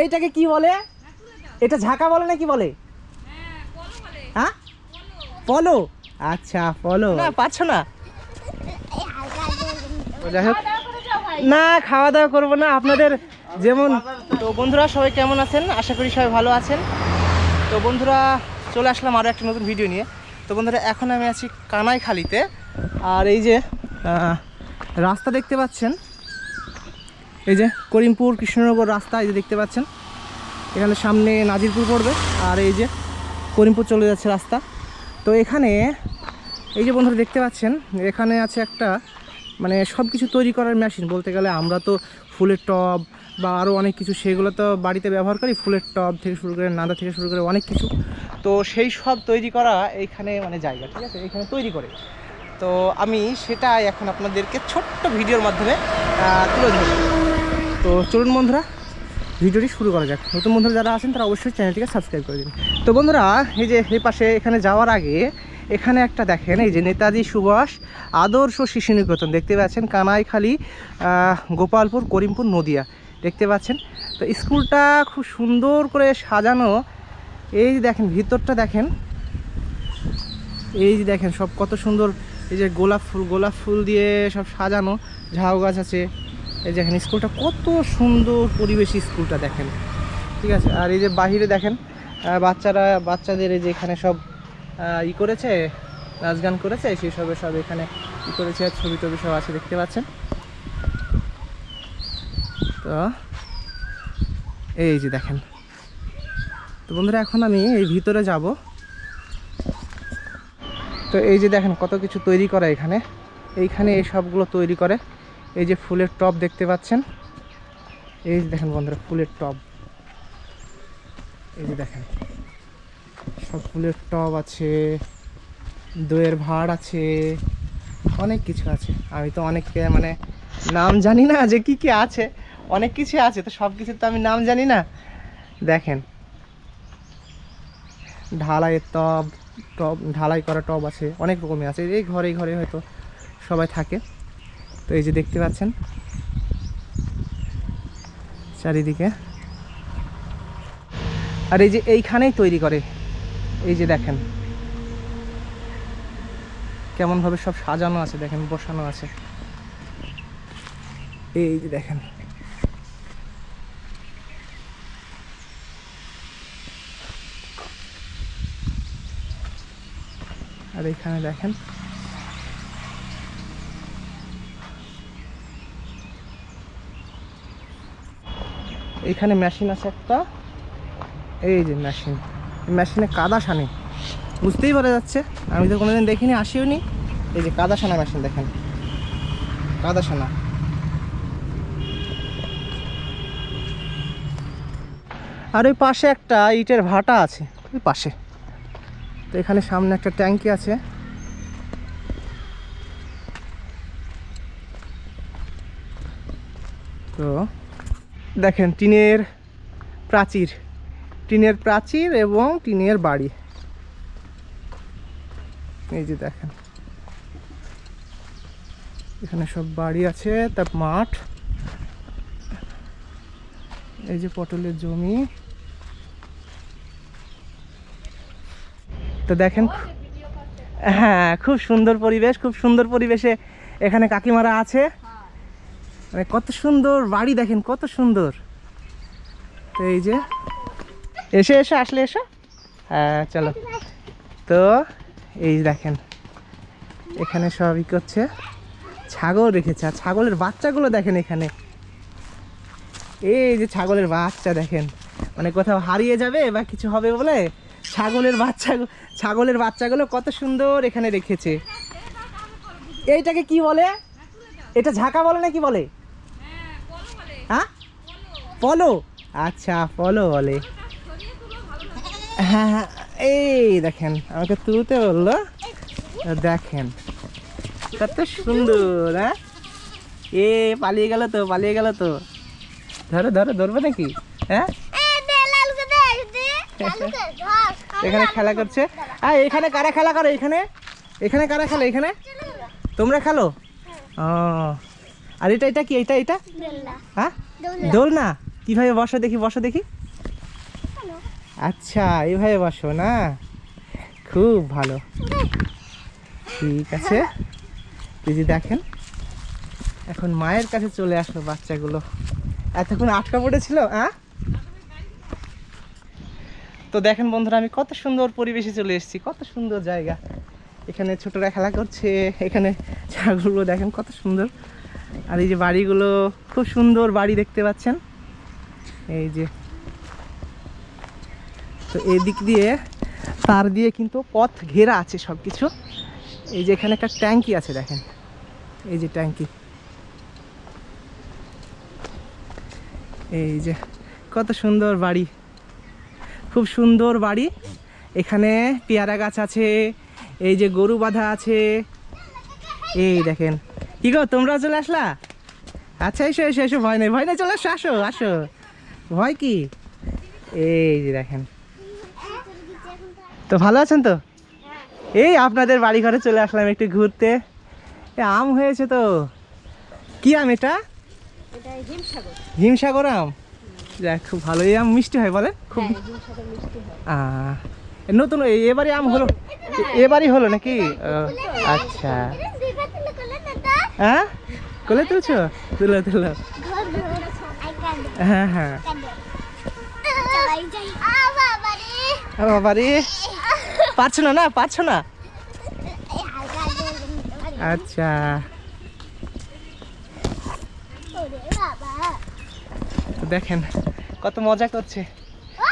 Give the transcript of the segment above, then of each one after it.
এইটাকে কি বলে? এটা ঝাঁকা বলে না কি বলে? হ্যাঁ পলো আচ্ছা পলো। না পাচ্ছ না? যাই হোক। না, খাওয়া দাওয়া করব না। আপনাদের যেমন তো বন্ধুরা, সবাই কেমন আছেন? আশা করি সবাই ভালো আছেন। তো বন্ধুরা, চলে আসলাম আরও একটা নতুন ভিডিও নিয়ে। তো বন্ধুরা, এখন আমি আছি কানাইখালিতে। আর এই যে রাস্তা দেখতে পাচ্ছেন। এই যে করিমপুর কৃষ্ণনগর রাস্তা, এই যে দেখতে পাচ্ছেন। এখানে সামনে নাজিরপুর পড়বে, আর এই যে করিমপুর চলে যাচ্ছে রাস্তা। তো এখানে, এই যে বন্ধুরা দেখতে পাচ্ছেন, এখানে আছে একটা মানে সব কিছু তৈরি করার মেশিন। বলতে গেলে আমরা তো ফুলের টব বা আরও অনেক কিছু, সেগুলো তো বাড়িতে ব্যবহার করি, ফুলের টব থেকে শুরু করে নাদা থেকে শুরু করে অনেক কিছু। তো সেই সব তৈরি করা এইখানে মানে জায়গা, ঠিক আছে? এইখানে তৈরি করে। তো আমি সেটা এখন আপনাদেরকে ছোট্ট ভিডিওর মাধ্যমে তুলে ধরবো। তো চলুন বন্ধুরা, ভিডিওটি শুরু করা যাক। নতুন বন্ধুরা যারা আছেন, তারা অবশ্যই চ্যানেলটিকে সাবস্ক্রাইব করে দিন। তো বন্ধুরা, এই যে এই পাশে এখানে যাওয়ার আগে, এখানে একটা দেখেন, এই যে নেতাজি সুভাষ আদর্শ শিশু নিকেতন দেখতে পাচ্ছেন কানাইখালি গোপালপুর, করিমপুর, নদিয়া, দেখতে পাচ্ছেন? তো স্কুলটা খুব সুন্দর করে সাজানো। এই যে দেখেন, ভিতরটা দেখেন। এই যে দেখেন, সব কত সুন্দর, এই যে গোলাপ ফুল গোলাপ ফুল দিয়ে সব সাজানো। ঝাউ গাছ আছে। এই যে দেখেন স্কুলটা কত সুন্দর পরিবেশ স্কুলটা দেখেন। ঠিক আছে? আর এই যে বাহিরে দেখেন বাচ্চারা, বাচ্চাদের এই যে এখানে সব ই করেছে, নাচ গান করেছে, সেই সবে সব এখানে ই করেছে, আর ছবি টবি সব আছে, দেখতে পাচ্ছেন? তো এই যে দেখেন। তো বন্ধুরা, এখন আমি এই ভিতরে যাব। তো এই যে দেখেন, কত কিছু তৈরি করা এখানে। এইখানে এই সবগুলো তৈরি করে। এই যে ফুলের টব দেখতে পাচ্ছেন? এই যে দেখেন বন্ধুরা, ফুলের টব। এই যে দেখেন, সব ফুলের টব আছে, দইয়ের ভাড় আছে, অনেক কিছু আছে। আমি তো অনেক মানে নাম জানি না যে কি কি আছে, অনেক কিছু আছে, তো সব কিছু তো আমি নাম জানি না। দেখেন, ঢালাইয়ের টব টব, ঢালাই করা টব আছে, অনেক রকমের আছে, এই ঘরে ঘরে হয়তো সবাই থাকে। তো এই যে দেখতে পাচ্ছেন চারিদিকে। আর এই যে এইখানেই তৈরি করে, এই যে দেখেন। কেমনভাবে সব সাজানো আছে, দেখেন, বসানো আছে। এই যে দেখেন। আর এইখানে দেখেন এইখানে মেশিন আছে একটা। এই যে মেশিন মেশিনে কাদা সানে। বুঝতেই পারা যাচ্ছে। আমি তো কোনোদিন দেখিনি, আসিও নি। এই যে কাদা সানা মেশিন দেখেন। কাদা সানা। আর ওই পাশে একটা ইটের ভাটা আছে। ওই পাশে। তো এখানে সামনে একটা ট্যাঙ্কি আছে। তো দেখেন, টিনের প্রাচীর। টিনের প্রাচীর এবং টিনের বাড়ি। এই যে দেখেন। এখানে সব বাড়ি আছে, তার মাঠ। এই যে পটলের জমি। তো দেখেন হ্যাঁ খুব সুন্দর পরিবেশ, খুব সুন্দর পরিবেশে এখানে কাকিমারা আছে। মানে কত সুন্দর বাড়ি দেখেন, কত সুন্দর। তো এই যে, এসে এসে, আসলে এসো। হ্যাঁ চলো। তো এই দেখেন, এখানে সবই করছে। ছাগল রেখেছে, আর ছাগলের বাচ্চাগুলো দেখেন এখানে। এই যে ছাগলের বাচ্চা দেখেন মানে কোথাও হারিয়ে যাবে বা কিছু হবে বলে ছাগলের বাচ্চা ছাগলের বাচ্চাগুলো কত সুন্দর এখানে রেখেছে। এইটাকে কি বলে? এটা ঝাঁকা বলে না কি বলে? হ্যাঁ? পলো আচ্ছা পলো বলে। হ্যাঁ হ্যাঁ এই দেখেন, আমাকে তুলতে বলল। দেখেন, কত সুন্দর হ্যাঁ? এ, পালিয়ে গেল তো, পালিয়ে গেল তো। ধরো ধরো, ধরবে নাকি? হ্যাঁ? এখানে খেলা করছে? আর এখানে কারা খেলা করে? এখানে? এখানে কারা খেলে? এখানে? তোমরা খেলো? ও আর এটা এটা কি? এটা এটা? হ্যাঁ? দোলনা। কীভাবে বসো দেখি বসো দেখি। আচ্ছা এইভাবে বসো না? খুব ভালো। ঠিক আছে। দিদি দেখেন এখন মায়ের কাছে চলে আসলো বাচ্চাগুলো। এতক্ষণ আটকা পড়েছিল হ্যাঁ তো দেখেন বন্ধুরা আমি কত সুন্দর পরিবেশে চলে এসেছি কত সুন্দর জায়গা। এখানে ছোটরা খেলা করছে এখানে ছাগলগুলো দেখেন কত সুন্দর। আর এই যে বাড়িগুলো খুব সুন্দর বাড়ি দেখতে পাচ্ছেন। এই যে। তো এদিক দিয়ে, তার দিয়ে কিন্তু পথ ঘেরা আছে সব কিছু এই যে এখানে একটা ট্যাঙ্কি আছে দেখেন। এই যে ট্যাঙ্কি। এই যে, কত সুন্দর বাড়ি। খুব সুন্দর বাড়ি। এখানে পেয়ারা গাছ আছে, এই যে গরু বাঁধা আছে। এই দেখেন। কি গো তোমরা চলে আসলা? আচ্ছা এসো এসো এসো ভয় নেই ভয় নেই চলে আসো আসো আসো। ভয় কি? এই যে দেখেন। তো ভালো আছেন তো? এই আপনাদের বাড়ি ঘরে চলে আসলাম একটু ঘুরতে। আম হয়েছে তো। কি আম এটা? হিমসাগর আম। যাক খুব ভালো এই আম মিষ্টি হয় বলে খুব হ্যাঁ নতুন এবারে আম হলো। এবারই হলো নাকি? আচ্ছা। হ্যাঁ? কোলে তুলছো? তুলো তুলো। হ্যাঁ হ্যাঁ। বাবারে পারছ না না, পারছ না? আচ্ছা। দেখেন, কত মজা করছে।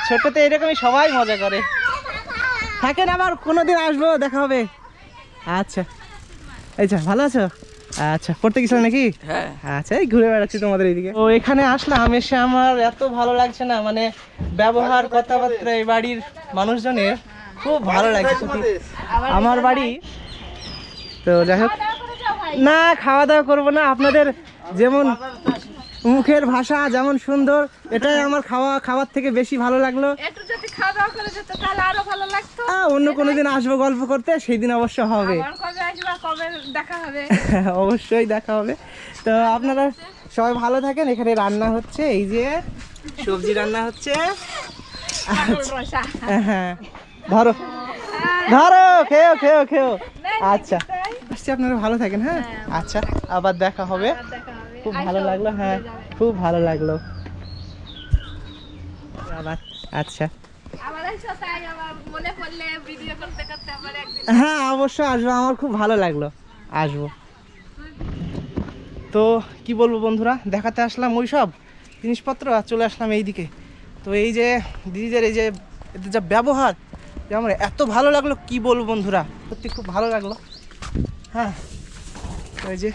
ছোটতে এরকমই সবাই মজা করে। থাকেন আবার, কোনোদিন আসব, দেখা হবে। আচ্ছা। আচ্ছা ভালো আছো? আচ্ছা পড়তে গেছিল নাকি? হ্যাঁ। আচ্ছা এই ঘুরে বেড়াচ্ছি তোমাদের এইদিকে। তো এখানে আসলাম এসে আমার এত ভালো লাগছে না মানে ব্যবহার কথাবার্তা এই বাড়ির মানুষজনের খুব ভালো লাগছে আমার বাড়ি তো যাই হোক। না খাওয়া দাওয়া করব না আপনাদের যেমন মুখের ভাষা যেমন সুন্দর এটাই আমার খাওয়া খাবার থেকে বেশি ভালো লাগল। অন্য কোনো দিন আসব গল্প করতে সেই দিন অবশ্য হবে। অবশ্যই দেখা হবে। তো আপনারা সবাই ভালো থাকেন এখানে রান্না হচ্ছে এই যে সবজি রান্না হচ্ছে। হ্যাঁ ধরো। ধরো খেও খেও খেও। আচ্ছা। আসছি আপনারা ভালো থাকেন হ্যাঁ? আচ্ছা আবার দেখা হবে। দেখা হবে। খুব ভালো লাগল হ্যাঁ খুব ভালো লাগল। আবার আচ্ছা। হ্যাঁ অবশ্যই আসব। আমার খুব ভালো লাগল। আসব। তো কি বলব বন্ধুরা? দেখাতে আসলাম ওই সব জিনিসপত্র আর চলে আসলাম এই দিকে তো এই যে দিদিদের এই যে এদের যা ব্যবহার, যে আমার এত ভালো লাগল, কি বলব বন্ধুরা? সত্যি খুব ভালো লাগল। হ্যাঁ ওই যে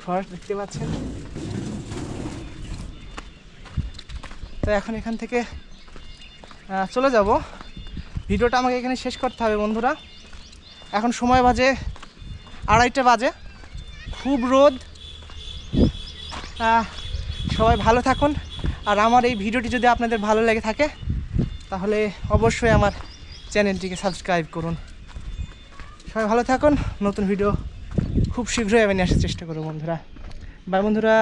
ঘর দেখতে পাচ্ছেন। তো এখন এখান থেকে চলে যাব। ভিডিওটা আমাকে এখানে শেষ করতে হবে বন্ধুরা। এখন সময় বাজে আড়াইটে বাজে। খুব রোদ। সবাই ভালো থাকুন। আর আমার এই ভিডিওটি যদি আপনাদের ভালো লেগে থাকে, তাহলে অবশ্যই আমার চ্যানেলটিকে সাবস্ক্রাইব করুন। সবাই ভালো থাকুন। নতুন ভিডিও খুব শীঘ্রই আমি নিয়ে আসার চেষ্টা করব বন্ধুরা। বাই বন্ধুরা।